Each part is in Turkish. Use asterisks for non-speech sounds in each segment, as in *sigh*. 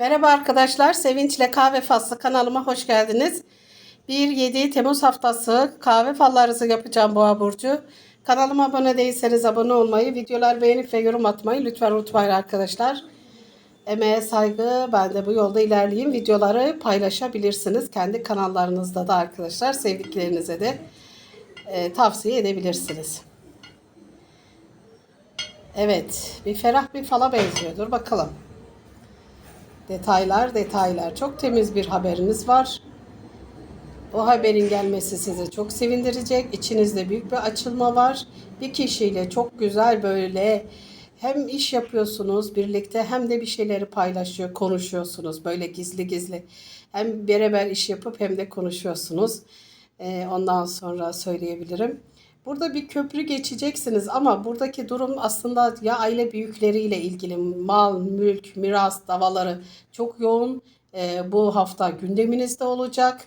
Merhaba arkadaşlar. Sevinçle Kahve Faslı kanalıma hoş geldiniz. 1-7 Temmuz haftası kahve fallarınızı yapacağım Boğa Burcu. Kanalıma abone değilseniz abone olmayı, videolar beğenip ve yorum atmayı lütfen unutmayın arkadaşlar. Emeğe saygı, ben de bu yolda ilerleyeyim. Videoları paylaşabilirsiniz. Kendi kanallarınızda da arkadaşlar sevdiklerinize de e, tavsiye edebilirsiniz. Evet, bir ferah bir fala benziyor. Dur bakalım. Detaylar, detaylar. Çok temiz bir haberiniz var. Bu haberin gelmesi sizi çok sevindirecek. İçinizde büyük bir açılma var. Bir kişiyle çok güzel böyle hem iş yapıyorsunuz birlikte hem de bir şeyleri paylaşıyor, konuşuyorsunuz böyle gizli gizli. Hem beraber iş yapıp hem de konuşuyorsunuz. Ee, ondan sonra söyleyebilirim. Burada bir köprü geçeceksiniz ama buradaki durum aslında ya aile büyükleriyle ilgili mal, mülk, miras davaları çok yoğun. Ee, bu hafta gündeminizde olacak.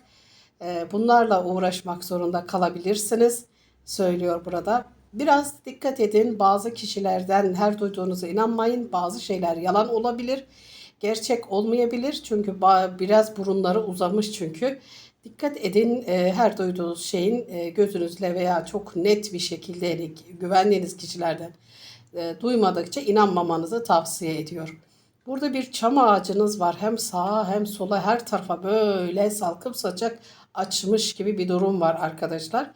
Ee, bunlarla uğraşmak zorunda kalabilirsiniz. Söylüyor burada. Biraz dikkat edin. Bazı kişilerden her duyduğunuza inanmayın. Bazı şeyler yalan olabilir. Gerçek olmayabilir. Çünkü biraz burunları uzamış çünkü. Dikkat edin e, her duyduğunuz şeyin e, gözünüzle veya çok net bir şekilde güvendiğiniz kişilerden e, duymadıkça inanmamanızı tavsiye ediyorum. Burada bir çam ağacınız var. Hem sağa hem sola her tarafa böyle salkım saçak açmış gibi bir durum var arkadaşlar.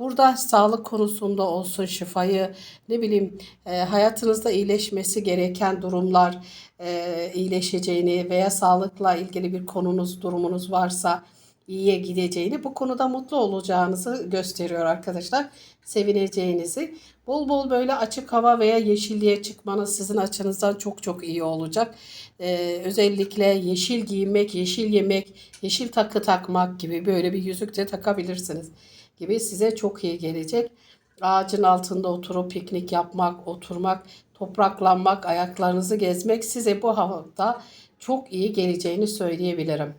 Burada sağlık konusunda olsun şifayı ne bileyim e, hayatınızda iyileşmesi gereken durumlar e, iyileşeceğini veya sağlıkla ilgili bir konunuz durumunuz varsa iyiye gideceğini bu konuda mutlu olacağınızı gösteriyor arkadaşlar. Sevineceğinizi. Bol bol böyle açık hava veya yeşilliğe çıkmanız sizin açınızdan çok çok iyi olacak. Ee, özellikle yeşil giymek, yeşil yemek, yeşil takı takmak gibi böyle bir yüzük de takabilirsiniz gibi size çok iyi gelecek. Ağacın altında oturup piknik yapmak, oturmak, topraklanmak, ayaklarınızı gezmek size bu hafta çok iyi geleceğini söyleyebilirim.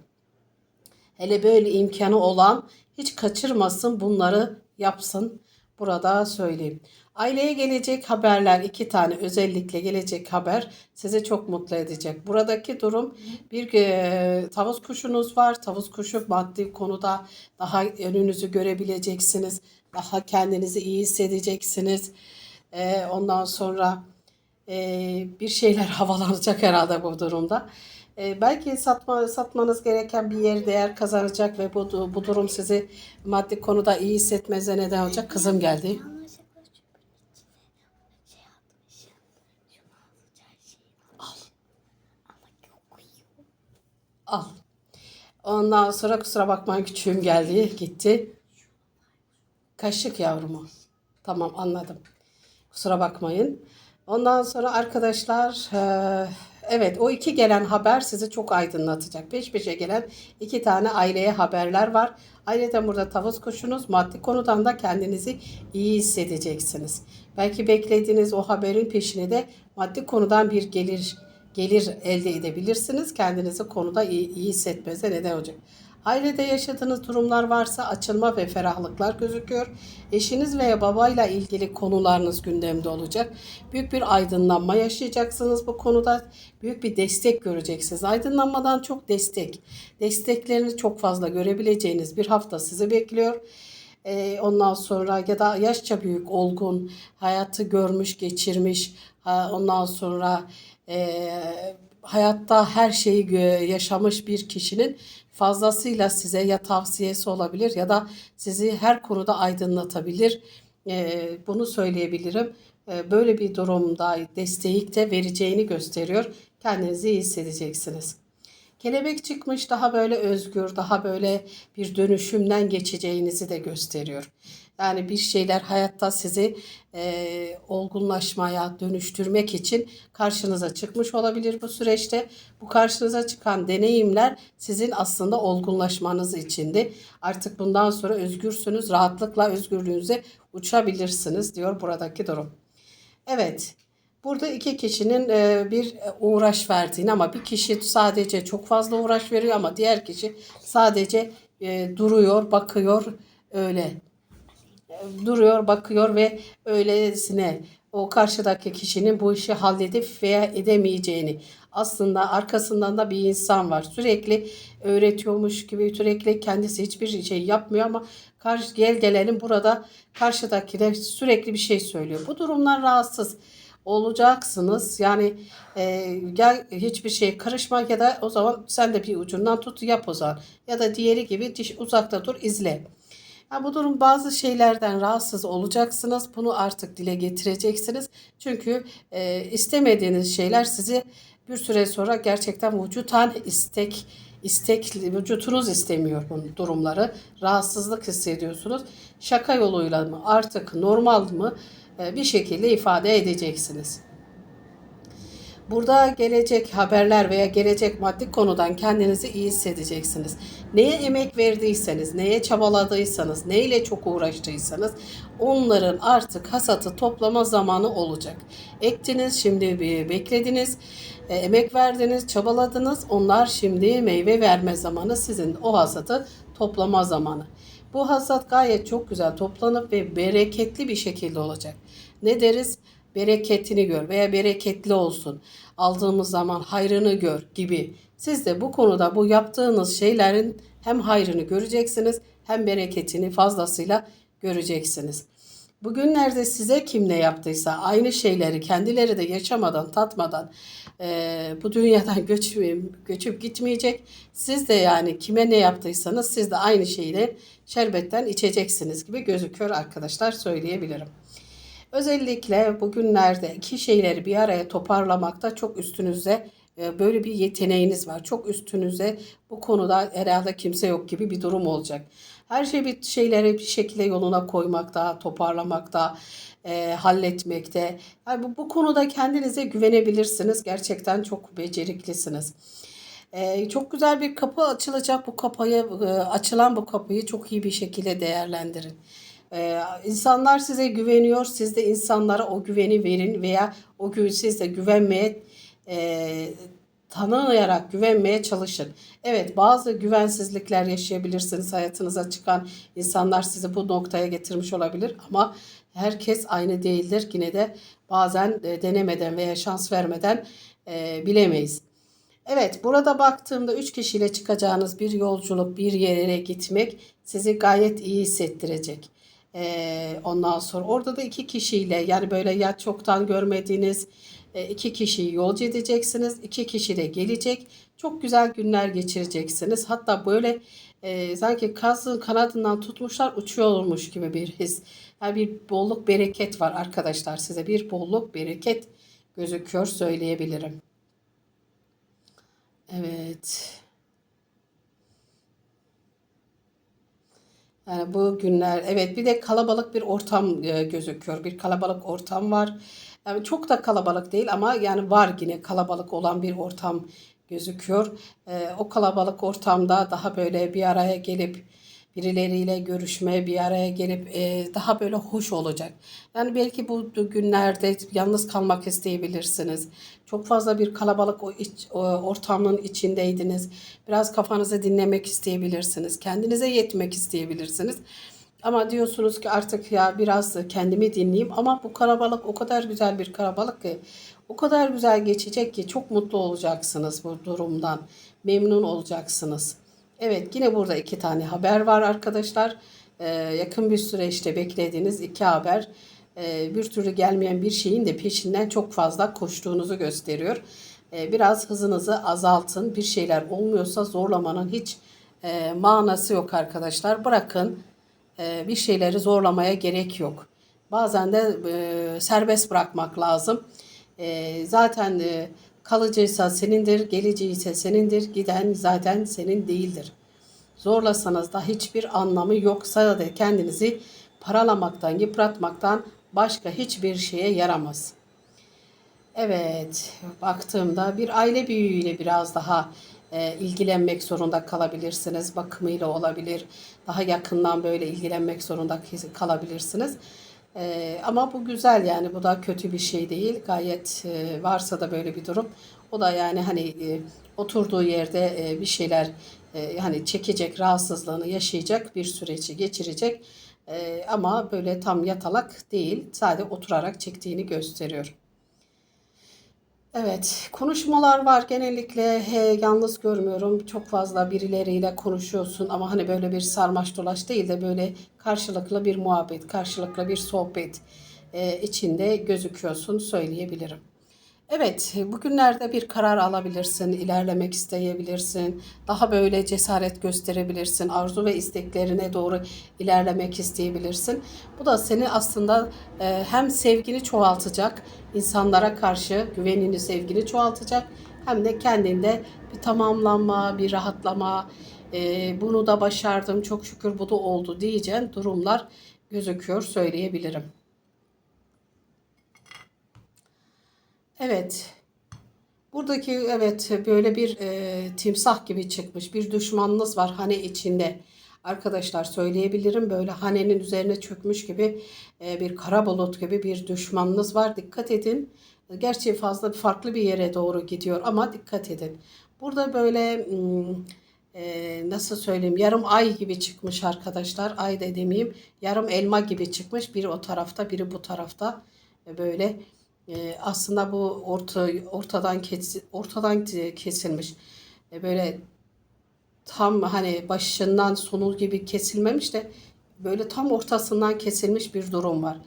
Hele böyle imkanı olan hiç kaçırmasın bunları yapsın. Burada söyleyeyim. Aileye gelecek haberler iki tane özellikle gelecek haber sizi çok mutlu edecek. Buradaki durum bir e, tavus kuşunuz var. Tavus kuşu maddi konuda daha önünüzü görebileceksiniz. Daha kendinizi iyi hissedeceksiniz. E, ondan sonra e, bir şeyler *laughs* havalanacak herhalde bu durumda. E, belki satma, satmanız gereken bir yer değer kazanacak ve bu, bu durum sizi maddi konuda iyi hissetmenize neden olacak. Kızım geldi. Al. Ondan sonra kusura bakmayın küçüğüm geldi gitti. Kaşık yavrumu. Tamam anladım. Kusura bakmayın. Ondan sonra arkadaşlar eee, evet o iki gelen haber sizi çok aydınlatacak. Peş peşe gelen iki tane aileye haberler var. Ayrıca burada tavus kuşunuz maddi konudan da kendinizi iyi hissedeceksiniz. Belki beklediğiniz o haberin peşine de maddi konudan bir gelir gelir elde edebilirsiniz. Kendinizi konuda iyi, iyi hissetmenize neden olacak. Ailede yaşadığınız durumlar varsa açılma ve ferahlıklar gözüküyor. Eşiniz veya babayla ilgili konularınız gündemde olacak. Büyük bir aydınlanma yaşayacaksınız bu konuda. Büyük bir destek göreceksiniz. Aydınlanmadan çok destek. Desteklerini çok fazla görebileceğiniz bir hafta sizi bekliyor. Ee, ondan sonra ya da yaşça büyük, olgun, hayatı görmüş, geçirmiş, ha, ondan sonra e, hayatta her şeyi yaşamış bir kişinin fazlasıyla size ya tavsiyesi olabilir ya da sizi her konuda aydınlatabilir. Ee, bunu söyleyebilirim. Ee, böyle bir durumda desteği de vereceğini gösteriyor. Kendinizi iyi hissedeceksiniz. Kelebek çıkmış daha böyle özgür, daha böyle bir dönüşümden geçeceğinizi de gösteriyor. Yani bir şeyler hayatta sizi e, olgunlaşmaya, dönüştürmek için karşınıza çıkmış olabilir bu süreçte. Bu karşınıza çıkan deneyimler sizin aslında olgunlaşmanız içindi. Artık bundan sonra özgürsünüz, rahatlıkla özgürlüğünüze uçabilirsiniz diyor buradaki durum. Evet. Burada iki kişinin e, bir uğraş verdiğini ama bir kişi sadece çok fazla uğraş veriyor ama diğer kişi sadece e, duruyor, bakıyor öyle. E, Duruyor, bakıyor ve öylesine o karşıdaki kişinin bu işi halledip veya edemeyeceğini aslında arkasından da bir insan var. Sürekli öğretiyormuş gibi sürekli kendisi hiçbir şey yapmıyor ama karşı gel gelelim burada karşıdakine sürekli bir şey söylüyor. Bu durumdan rahatsız olacaksınız. Yani e, gel hiçbir şeye karışma ya da o zaman sen de bir ucundan tut yap o zaman. Ya da diğeri gibi diş uzakta dur izle. Ha, bu durum bazı şeylerden rahatsız olacaksınız. Bunu artık dile getireceksiniz. Çünkü e, istemediğiniz şeyler sizi bir süre sonra gerçekten vücutan istek istek vücutunuz istemiyor bu durumları. Rahatsızlık hissediyorsunuz. Şaka yoluyla mı artık normal mı bir şekilde ifade edeceksiniz. Burada gelecek haberler veya gelecek maddi konudan kendinizi iyi hissedeceksiniz. Neye emek verdiyseniz, neye çabaladıysanız, neyle çok uğraştıysanız onların artık hasatı toplama zamanı olacak. Ektiniz, şimdi bir beklediniz, e, emek verdiniz, çabaladınız. Onlar şimdi meyve verme zamanı sizin o hasatı toplama zamanı. Bu hasat gayet çok güzel toplanıp ve bereketli bir şekilde olacak. Ne deriz? bereketini gör veya bereketli olsun. Aldığımız zaman hayrını gör gibi. Siz de bu konuda bu yaptığınız şeylerin hem hayrını göreceksiniz hem bereketini fazlasıyla göreceksiniz. Bugünlerde size kim ne yaptıysa aynı şeyleri kendileri de yaşamadan, tatmadan e, bu dünyadan *laughs* göç, göçüp gitmeyecek. Siz de yani kime ne yaptıysanız siz de aynı şeyi şerbetten içeceksiniz gibi gözüküyor arkadaşlar söyleyebilirim. Özellikle bugünlerde iki şeyleri bir araya toparlamakta çok üstünüzde e, böyle bir yeteneğiniz var. Çok üstünüze bu konuda herhalde kimse yok gibi bir durum olacak. Her şey bir şeyleri bir şekilde yoluna koymakta, toparlamakta, e, halletmekte. Yani bu, bu konuda kendinize güvenebilirsiniz. Gerçekten çok beceriklisiniz. Ee, çok güzel bir kapı açılacak. Bu kapıyı e, açılan bu kapıyı çok iyi bir şekilde değerlendirin. Ee, insanlar size güveniyor. Siz de insanlara o güveni verin veya o güveni siz de güvenmeye e, tanıyarak güvenmeye çalışın. Evet bazı güvensizlikler yaşayabilirsiniz. Hayatınıza çıkan insanlar sizi bu noktaya getirmiş olabilir ama herkes aynı değildir. Yine de bazen e, denemeden veya şans vermeden e, bilemeyiz. Evet, burada baktığımda 3 kişiyle çıkacağınız bir yolculuk, bir yere gitmek sizi gayet iyi hissettirecek. Ee, ondan sonra orada da iki kişiyle yani böyle ya çoktan görmediğiniz iki kişiyi yolcu edeceksiniz. İki kişi de gelecek. Çok güzel günler geçireceksiniz. Hatta böyle e, sanki kazın kanadından tutmuşlar uçuyormuş gibi bir his. Yani bir bolluk bereket var arkadaşlar size bir bolluk bereket gözüküyor söyleyebilirim. Evet. Yani bu günler evet bir de kalabalık bir ortam e, gözüküyor. Bir kalabalık ortam var. Yani çok da kalabalık değil ama yani var yine kalabalık olan bir ortam gözüküyor. E, o kalabalık ortamda daha böyle bir araya gelip birileriyle görüşme, bir araya gelip e, daha böyle hoş olacak. Yani belki bu günlerde yalnız kalmak isteyebilirsiniz. Çok fazla bir kalabalık o iç, o ortamın içindeydiniz. Biraz kafanızı dinlemek isteyebilirsiniz. Kendinize yetmek isteyebilirsiniz. Ama diyorsunuz ki artık ya biraz kendimi dinleyeyim ama bu kalabalık o kadar güzel bir kalabalık ki o kadar güzel geçecek ki çok mutlu olacaksınız bu durumdan. Memnun olacaksınız. Evet yine burada iki tane haber var arkadaşlar. Ee, yakın bir süreçte beklediğiniz iki haber e, bir türlü gelmeyen bir şeyin de peşinden çok fazla koştuğunuzu gösteriyor. E, biraz hızınızı azaltın. Bir şeyler olmuyorsa zorlamanın hiç e, manası yok arkadaşlar. Bırakın e, bir şeyleri zorlamaya gerek yok. Bazen de e, serbest bırakmak lazım. E, zaten e, kalıcıysa senindir, geleceğiyse senindir, giden zaten senin değildir. Zorlasanız da hiçbir anlamı yok. Sadece kendinizi paralamaktan, yıpratmaktan başka hiçbir şeye yaramaz. Evet, baktığımda bir aile büyüğüyle biraz daha e, ilgilenmek zorunda kalabilirsiniz. Bakımıyla olabilir. Daha yakından böyle ilgilenmek zorunda kalabilirsiniz. E, ama bu güzel yani bu da kötü bir şey değil. Gayet e, varsa da böyle bir durum. O da yani hani e, oturduğu yerde bir şeyler e, hani çekecek rahatsızlığını yaşayacak bir süreci geçirecek. Ama böyle tam yatalak değil. Sadece oturarak çektiğini gösteriyor. Evet, konuşmalar var genellikle he, yalnız görmüyorum. Çok fazla birileriyle konuşuyorsun ama hani böyle bir sarmaş dolaş değil de böyle karşılıklı bir muhabbet, karşılıklı bir sohbet e, içinde gözüküyorsun söyleyebilirim. Evet, bugünlerde bir karar alabilirsin, ilerlemek isteyebilirsin, daha böyle cesaret gösterebilirsin, arzu ve isteklerine doğru ilerlemek isteyebilirsin. Bu da seni aslında e, hem sevgini çoğaltacak, insanlara karşı güvenini, sevgini çoğaltacak, hem de kendinde bir tamamlanma, bir rahatlama, e, bunu da başardım, çok şükür bu da oldu diyeceğin durumlar gözüküyor, söyleyebilirim. Evet. Buradaki evet böyle bir e, timsah gibi çıkmış bir düşmanınız var hane içinde. Arkadaşlar söyleyebilirim böyle hanenin üzerine çökmüş gibi e, bir kara bulut gibi bir düşmanınız var. Dikkat edin. Gerçi fazla farklı bir yere doğru gidiyor ama dikkat edin. Burada böyle hmm, e, nasıl söyleyeyim yarım ay gibi çıkmış arkadaşlar. Ay da demeyeyim yarım elma gibi çıkmış. Biri o tarafta biri bu tarafta. E, böyle e, aslında bu orta ortadan kes, ortadan kesilmiş. E, böyle tam hani başından sonu gibi kesilmemiş de böyle tam ortasından kesilmiş bir durum var.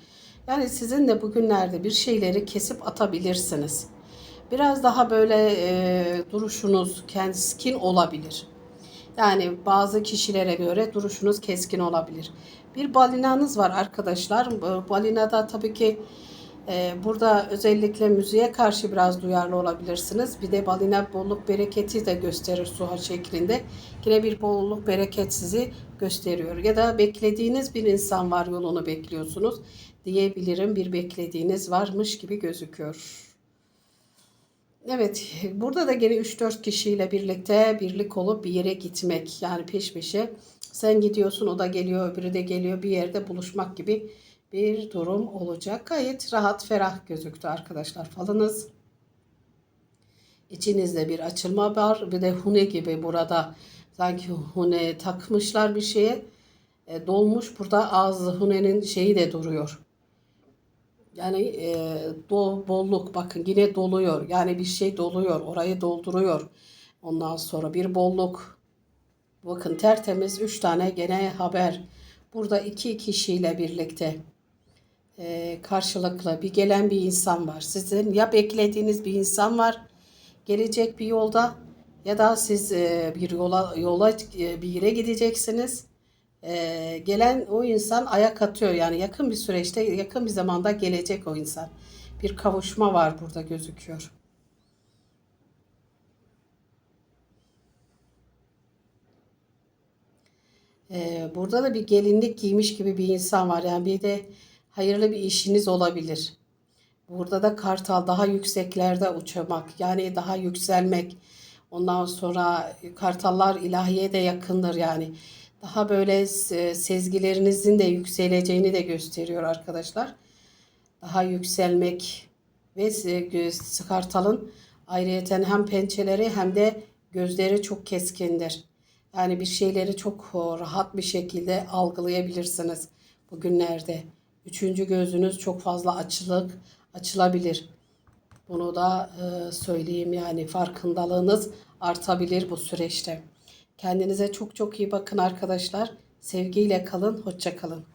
Yani sizin de bugünlerde bir şeyleri kesip atabilirsiniz. Biraz daha böyle e, duruşunuz keskin olabilir. Yani bazı kişilere göre duruşunuz keskin olabilir. Bir balinanız var arkadaşlar. Balinada tabii ki burada özellikle müziğe karşı biraz duyarlı olabilirsiniz. Bir de balina bolluk bereketi de gösterir suha şeklinde. Yine bir bolluk bereket sizi gösteriyor. Ya da beklediğiniz bir insan var yolunu bekliyorsunuz diyebilirim. Bir beklediğiniz varmış gibi gözüküyor. Evet, burada da gene 3-4 kişiyle birlikte birlik olup bir yere gitmek. Yani peş peşe sen gidiyorsun, o da geliyor, öbürü de geliyor. Bir yerde buluşmak gibi bir durum olacak. Gayet rahat, ferah gözüktü arkadaşlar falınız. İçinizde bir açılma var. Bir de hune gibi burada sanki hune takmışlar bir şeye. E, dolmuş burada ağzı hunenin şeyi de duruyor. Yani e, do, bolluk bakın yine doluyor. Yani bir şey doluyor. Orayı dolduruyor. Ondan sonra bir bolluk. Bakın tertemiz 3 tane gene haber. Burada iki kişiyle birlikte e, karşılıklı bir gelen bir insan var. Sizin ya beklediğiniz bir insan var. Gelecek bir yolda ya da siz e, bir yola yola e, bir yere gideceksiniz e, gelen o insan ayak atıyor. Yani yakın bir süreçte, yakın bir zamanda gelecek o insan. Bir kavuşma var burada gözüküyor. E, burada da bir gelinlik giymiş gibi bir insan var. Yani bir de hayırlı bir işiniz olabilir. Burada da kartal daha yükseklerde uçmak yani daha yükselmek. Ondan sonra kartallar ilahiye de yakındır yani daha böyle sezgilerinizin de yükseleceğini de gösteriyor arkadaşlar. Daha yükselmek ve kartalın ayrıyeten hem pençeleri hem de gözleri çok keskindir. Yani bir şeyleri çok rahat bir şekilde algılayabilirsiniz bugünlerde. Üçüncü gözünüz çok fazla açılık açılabilir. Bunu da e, söyleyeyim yani farkındalığınız artabilir bu süreçte. Kendinize çok çok iyi bakın arkadaşlar. Sevgiyle kalın, hoşça kalın.